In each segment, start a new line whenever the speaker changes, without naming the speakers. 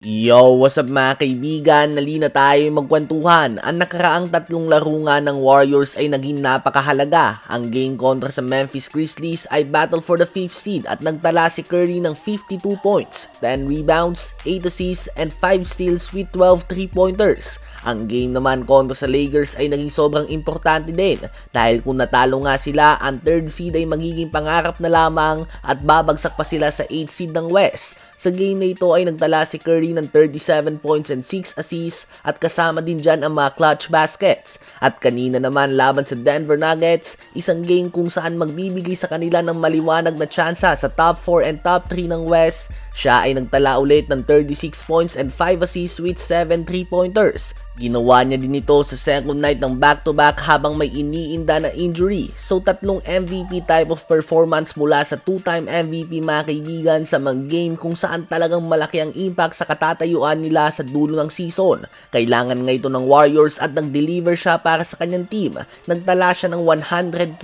Yo, what's up mga kaibigan? Nalina tayo magkwentuhan. Ang nakaraang tatlong laro nga ng Warriors ay naging napakahalaga. Ang game kontra sa Memphis Grizzlies ay battle for the 5th seed at nagtala si Curry ng 52 points, 10 rebounds, 8 assists, and 5 steals with 12 3-pointers. Ang game naman kontra sa Lakers ay naging sobrang importante din dahil kung natalo nga sila, ang 3rd seed ay magiging pangarap na lamang at babagsak pa sila sa 8th seed ng West. Sa game na ito ay nagtala si Curry ng 37 points and 6 assists at kasama din dyan ang mga clutch baskets. At kanina naman laban sa Denver Nuggets, isang game kung saan magbibigay sa kanila ng maliwanag na tsansa sa top 4 and top 3 ng West. Siya ay nagtala ulit ng 36 points and 5 assists with 7 3-pointers. Ginawa niya din ito sa second night ng back-to-back habang may iniinda na injury. So tatlong MVP type of performance mula sa two-time MVP mga kaibigan sa mga game kung saan talagang malaki ang impact sa katatayuan nila sa dulo ng season. Kailangan nga ito ng Warriors at nag-deliver siya para sa kanyang team. Nagtala siya ng 125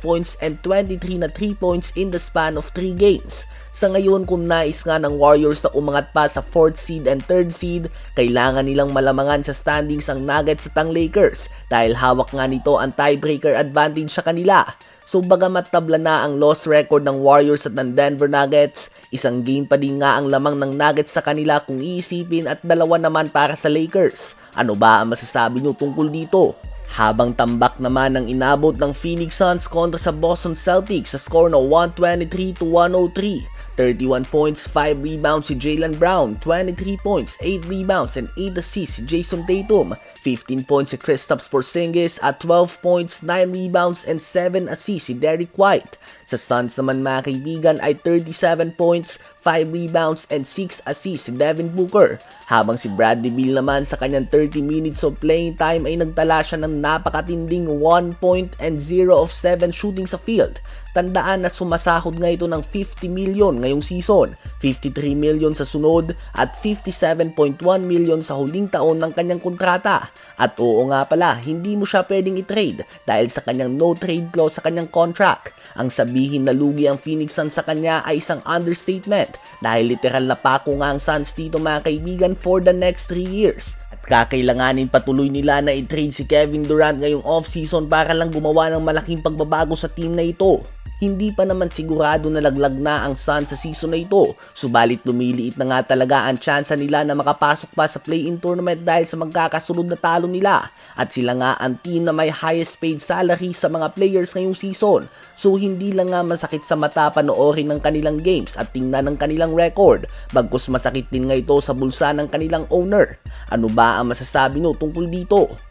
points and 23 na 3 points in the span of 3 games. Sa ngayon kung nais nga ng Warriors na umangat pa sa 4th seed and 3rd seed, kailangan nilang malamangan sa standings ang Nuggets at ang Lakers dahil hawak nga nito ang tiebreaker advantage sa kanila. So bagamat tabla na ang loss record ng Warriors at ng Denver Nuggets, isang game pa din nga ang lamang ng Nuggets sa kanila kung iisipin at dalawa naman para sa Lakers. Ano ba ang masasabi nyo tungkol dito? Habang tambak naman ang inabot ng Phoenix Suns kontra sa Boston Celtics sa score na 123 to 103. 31 points, 5 rebounds si Jalen Brown, 23 points, 8 rebounds, and 8 assists si Jason Tatum, 15 points si Kristaps Porzingis at 12 points, 9 rebounds, and 7 assists si Derrick White. Sa Suns naman mga kaibigan ay 37 points, 5 rebounds, and 6 assists si Devin Booker. Habang si Bradley Beal naman sa kanyang 30 minutes of playing time ay nagtala siya ng napakatinding 1 point and 0 of 7 shooting sa field. Tandaan na sumasahod nga ito ng 50 million ngayong season, 53 million sa sunod at 57.1 million sa huling taon ng kanyang kontrata. At oo nga pala, hindi mo siya pwedeng i-trade dahil sa kanyang no trade clause sa kanyang contract. Ang sabihin na lugi ang Phoenix Suns sa kanya ay isang understatement dahil literal na pako nga ang Suns dito mga kaibigan for the next 3 years. At kakailanganin patuloy nila na i-trade si Kevin Durant ngayong off-season para lang gumawa ng malaking pagbabago sa team na ito. Hindi pa naman sigurado na laglag na ang Suns sa season na ito, subalit lumiliit na nga talaga ang tsansa nila na makapasok pa sa play-in tournament dahil sa magkakasunod na talo nila. At sila nga ang team na may highest paid salary sa mga players ngayong season. So hindi lang nga masakit sa mata panoorin ng kanilang games at tingnan ng kanilang record, bagkus masakit din nga ito sa bulsa ng kanilang owner. Ano ba ang masasabi nyo tungkol dito?